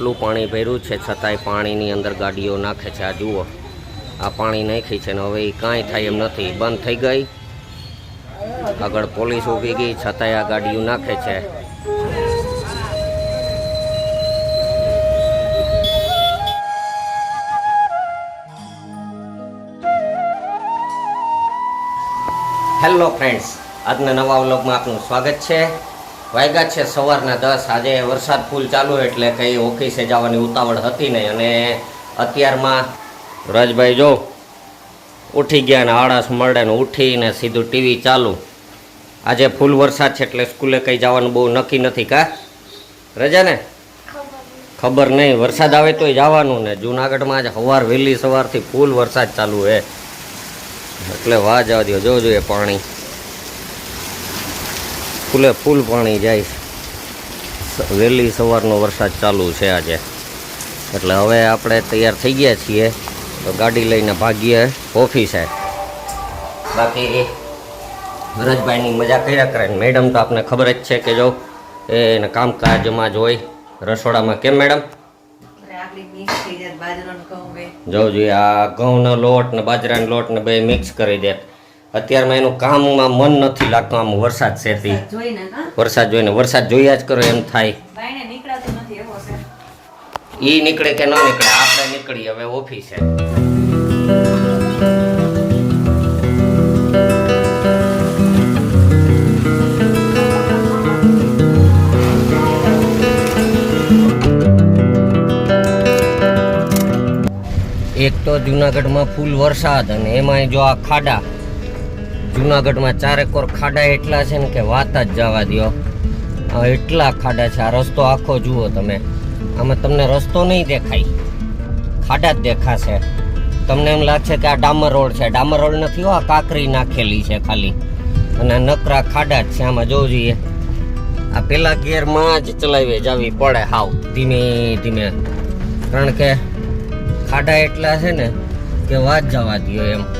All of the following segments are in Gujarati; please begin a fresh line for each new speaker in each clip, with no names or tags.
આટલું પાણી ભર્યું છે, છતાંય પાણીની અંદર ગાડીઓ નાખે છે. આ જુઓ, આ પાણી નાખી છે ને હવે એ કાંઈ થાય એમ નથી. બંધ થઈ ગઈ. આગળ પોલીસ ઊભી ગઈ, છતાંય આ ગાડીઓ નાખે છે. હેલો ફ્રેન્ડ્સ આજના નવા વ્લોગમાં આપનું સ્વાગત છે. વાગ્યા છે સવારના દસ. આજે વરસાદ ફૂલ ચાલુ એટલે કંઈ ઓફિસે જવાની ઉતાવળ હતી નહીં. અને અત્યારમાં રાજભાઈ જો ઉઠી ગયા ને આળસ મળે ને ઉઠીને સીધું ટીવી ચાલુ. આજે ફૂલ વરસાદ છે એટલે સ્કૂલે કંઈ જવાનું બહુ નક્કી નથી કા? રજા ને ખબર નહીં. વરસાદ આવે તોય જવાનું ને. જુનાગઢમાં આજે સવાર વહેલી સવારથી ફૂલ વરસાદ ચાલુ હે એટલે વાહ જવા દો જોજો જોઈએ પાણી. ફૂલે ફૂલ પાણી જાય વહેલી સવારનો વરસાદ ચાલુ છે આજે. એટલે હવે આપણે તૈયાર થઈ ગયા છીએ. તો ગાડી લઈને ભાગીએ ઓફિસે. બાકી વરજભાઈની મજા કર્યા કરે ને મેડમ તો આપને ખબર જ છે કે જો એને કામકાજમાં જ હોય. રસોડામાં કેમ મેડમ? જોવું જોઈએ આ ઘઉંનો લોટ ને બાજરાનો લોટ ને બે મિક્સ કરી દે. અત્યારમાં એનું કામમાં મન નથી લાગતું આમ વરસાદ છે તે. વરસાદ જોઈને વરસાદ જોયા જ કરો એમ થાય. ઈ નીકળે કે ન નીકળે આપણે નીકળી હવે ઓફિસે. એક તો જુનાગઢમાં ફૂલ વરસાદ અને એમાંય જો આ ખાડા જુનાગઢમાં ચારેકોર ખાડા એટલા છે ને કે વાત જ જવા આ એટલા ખાડા છે, આ રસ્તો આખો જુઓ તમે. આમાં તમને રસ્તો નહીં દેખાય. ખાડા જ દેખાશે. તમને એમ લાગશે કે આ ડામર રોડ છે. ડામર રોડ નથી આ કાંકરી નાખેલી છે ખાલી. અને નકરા ખાડા જ છે, આમાં જોવું જોઈએ. આ પેલા ગિયરમાં જ ચલાવી જવી પડે હાવ, ધીમે ધીમે. કારણ કે ખાડા એટલા છે ને કે વાત જવા દ્યો એમ.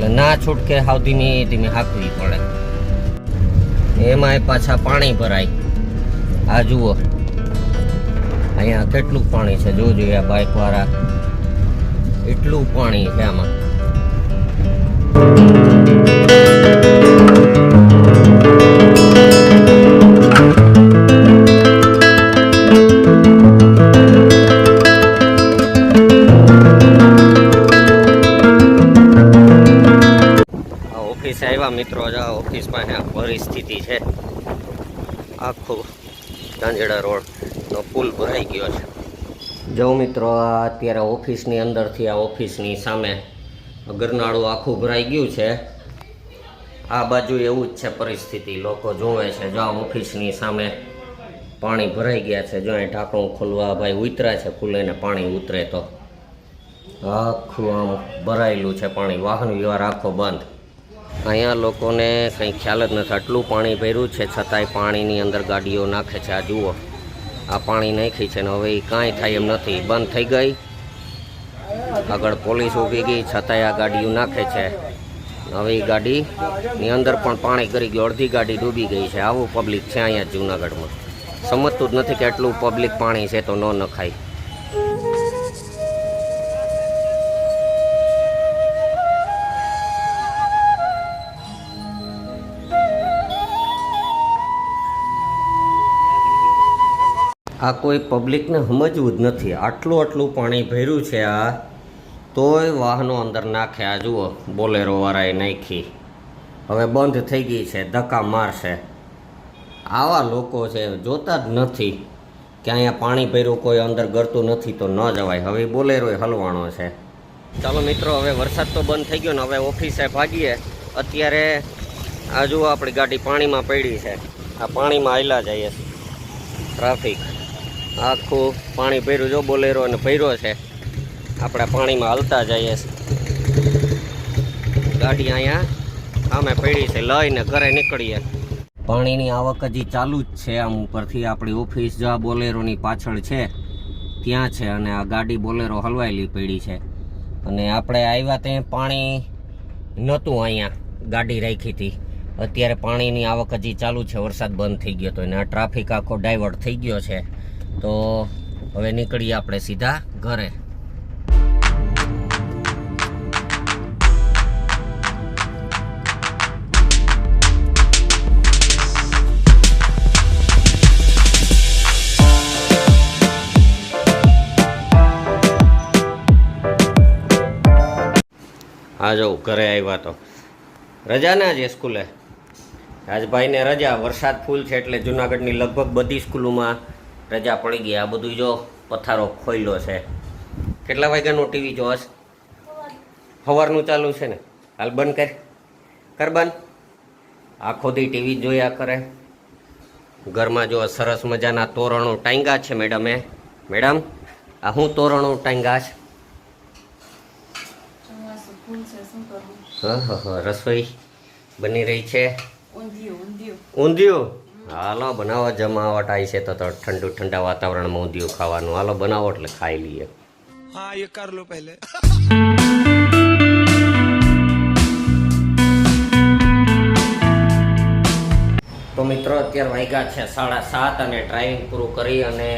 એટલે ના છૂટકે હાવ ધીમે ધીમે હાંકવી પડે. એમાંય પાછા પાણી ભરાય. આ જુઓ. અહીંયા કેટલું પાણી છે? જોજો આ બાઇક વાળા એટલું પાણી છે આમાં. ઓફિસે મિત્રો જ આ ઓફિસમાં આ પરિસ્થિતિ છે. આખો ધાંજડા રોડનો પુલ ભરાઈ ગયો છે. જો મિત્રો, આ અત્યારે ઓફિસની અંદરથી આ ઓફિસની સામે ગરનાળું આખું ભરાઈ ગયું છે. આ બાજુ એવું જ છે પરિસ્થિતિ. લોકો જોવે છે, જો આ ઓફિસની સામે પાણી ભરાઈ ગયા છે, જો અહીં ઢાંકણું ખોલવા ભાઈ ઉતરા છે, ખુલે ને પાણી ઉતરે તો. આખું આમ ભરાયેલું છે પાણી. વાહન વ્યવહાર આખો બંધ. અહીંયા લોકોને કંઈ ખ્યાલ જ નથી. આટલું પાણી ભર્યું છે, છતાંય પાણીની અંદર ગાડીઓ નાખે છે. આ જુઓ, આ પાણી નાખી છે ને હવે એ કાંઈ થાય એમ નથી. બંધ થઈ ગઈ. આગળ પોલીસ ઊભી ગઈ, છતાંય આ ગાડીઓ નાખે છે. હવે એ ગાડીની અંદર પણ પાણી કરી ગયું. અડધી ગાડી ડૂબી ગઈ છે. આવું પબ્લિક છે અહીંયા જૂનાગઢમાં. સમજતું જ નથી કે આટલું પબ્લિક પાણી છે તો ન નખાય. આ કોઈ પબ્લિકને સમજવું જ નથી. આટલું આટલું પાણી ભર્યું છે આ, તોય વાહનો અંદર નાખે. આ જુઓ બોલેરોવાળાએ નાખી. હવે બંધ થઈ ગઈ છે, ધક્કા મારશે. આવા લોકો છે, જોતા જ નથી કે અહીંયા પાણી ભર્યું, કોઈ અંદર ગરતું નથી તો ન જવાય. હવે બોલેરોય હલવાણો છે. ચાલો મિત્રો, હવે વરસાદ તો બંધ થઈ ગયો ને, હવે ઓફિસે ભાગીએ. અત્યારે આ જુઓ, આપણી ગાડી પાણીમાં પડી છે. આ પાણીમાં આયલા જઈએ. ટ્રાફિક. આખું પાણી ભર્યું જો બોલેરો અને ભર્યો છે. આપણે પાણીમાં હલતા જઈએ ગાડી અહીંયા સામે પડી છે, લઈને ઘરે નીકળીએ. પાણીની આવક હજી ચાલુ જ છે આમ ઉપરથી આપણી ઓફિસ જો આ બોલેરોની પાછળ છે, ત્યાં છે અને આ ગાડી બોલેરો હલવાયેલી પડી છે. અને આપણે આવ્યા ત્યાં પાણી નહોતું અહીંયા ગાડી રાખી હતી. અત્યારે પાણીની આવક હજી ચાલુ છે, વરસાદ બંધ થઈ ગયો તો અને આ ટ્રાફિક આખો ડાયવર્ટ થઈ ગયો છે. તો હવે નીકળીએ આપણે સીધા ઘરે. હા, જો, ઘરે આવ્યા તો. રજા ના છે સ્કૂલે? રાજભાઈને રજા. વરસાદ ફૂલ છે એટલે જુનાગઢની લગભગ બધી સ્કૂલોમાં રજા પડી ગઈ. આ બધું જો પથારો ખોલ્યો છે. કેટલા વાગ્યાનું ટીવી જોશ સવારનું ચાલુ છે ને. હાલ બંધ કર. કર બંધ. આખો દી ટીવી જોયા કરે. ઘરમાં જો સરસ મજાના તોરણો ટાંગા છે મેડમે. મેડમ આ હું તોરણો ટાંગા છે? રસોઈ બની રહી છે?
ઊંધિયું?
હાલો બનાવો જમાવટ આવી છે તો ઠંડુ ઠંડા વાતાવરણમાં ઊંધિયું ખાવાનું. હાલો બનાવો એટલે ખાઈ લઈએ.
હા એ કર લો પહેલે.
તો મિત્રો અત્યારે વાગ્યા છે સાડા સાત અને ડ્રાઇવિંગ પૂરું કરી અને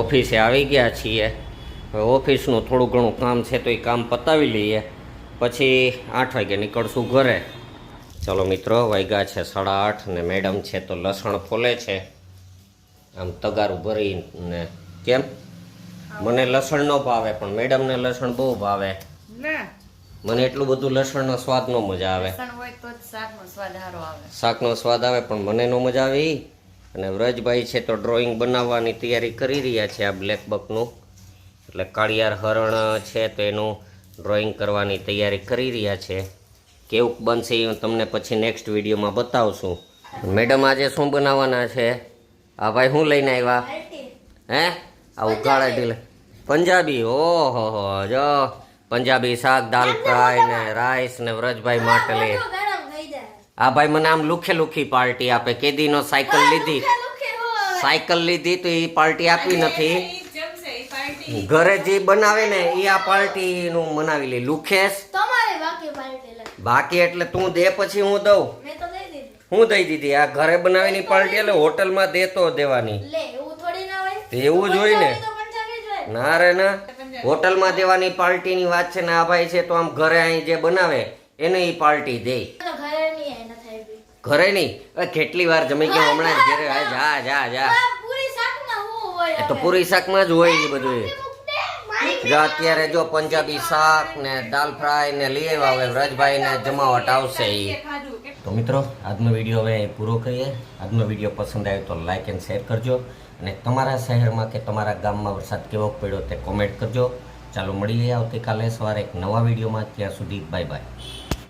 ઓફિસે આવી ગયા છીએ. હવે ઓફિસનું થોડું ઘણું કામ છે તો એ કામ પતાવી લઈએ. પછી આઠ વાગે નીકળશું ઘરે. ચલો મિત્રો વાગ્યા છે સાડા આઠ ને મેડમ છે તો લસણ ફોલે છે. આમ તગારું ભરીને કેમ? મને લસણ ન ભાવે પણ મેડમને લસણ બહુ ભાવે. મને એટલું બધું લસણનો સ્વાદ ન મજા આવે.
શાકનો સ્વાદ આવે.
પણ મને નો મજા આવે. અને વ્રજભાઈ છે તો ડ્રોઈંગ બનાવવાની તૈયારી કરી રહ્યા છે આ બ્લેક બકનું એટલે કાળિયાર હરણ છે તો એનું ડ્રોઈંગ કરવાની તૈયારી કરી રહ્યા છે. કેવું બનશે એ તમને પછી નેક્સ્ટ વિડીયોમાં બતાવશું. મેડમ આજે શું બનાવવાના છે? આ ભાઈ શું લઈને આવ્યા? હે? આ ઉઘાડા ઢીલે. પંજાબી? ઓહો હો જો. પંજાબી શાક દાલ ફ્રાય ને રાઈસ ને વ્રજભાઈ માટે લે આ ભાઈ મને આમ લુખે લુખી પાર્ટી આપે. કેદીનો સાયકલ લીધી. સાયકલ લીધી તો એ પાર્ટી આપી નથી. ઘરે જે બનાવે ને એ આ પાર્ટી નું મનાવી લે. લુખેશ
તમારે બાકી પાર્ટી લે
બાકી એટલે તું દે પછી હું દઉં. હું દઈ દીધી. આ ઘરે બનાવીની પાર્ટી એટલે હોટલમાં દેતો દેવાની.
એવું
જ હોય ને. ના રે ના. હોટલમાં દેવાની પાર્ટીની વાત છે ને આ ભાઈ છે તો આમ ઘરે અહીં જે બનાવે એને ઈ પાર્ટી દે.
ઘરે નહીં
કેટલી વાર જમી ગયો હમણાં જ ઘરે? જા જા જા. એ તો પૂરી શાકમાં જ હોય એ બધું અત્યારે જો પંજાબી શાક ને દાલ ફ્રાય ને લઈ આવ્યા હવે વ્રજભાઈ ને જમાવટ આવશે
એ
તો મિત્રો, આજનો વીડિયો હવે પૂરો કરીએ. આજનો વીડિયો પસંદ આવ્યો તો લાઇક એન્ડ શેર કરજો. અને તમારા શહેરમાં કે તમારા ગામમાં વરસાદ કેવો પડ્યો તે કોમેન્ટ કરજો. ચાલો મળીએ આવતીકાલે સવારે એક નવા વિડીયોમાં. ત્યાં સુધી બાય બાય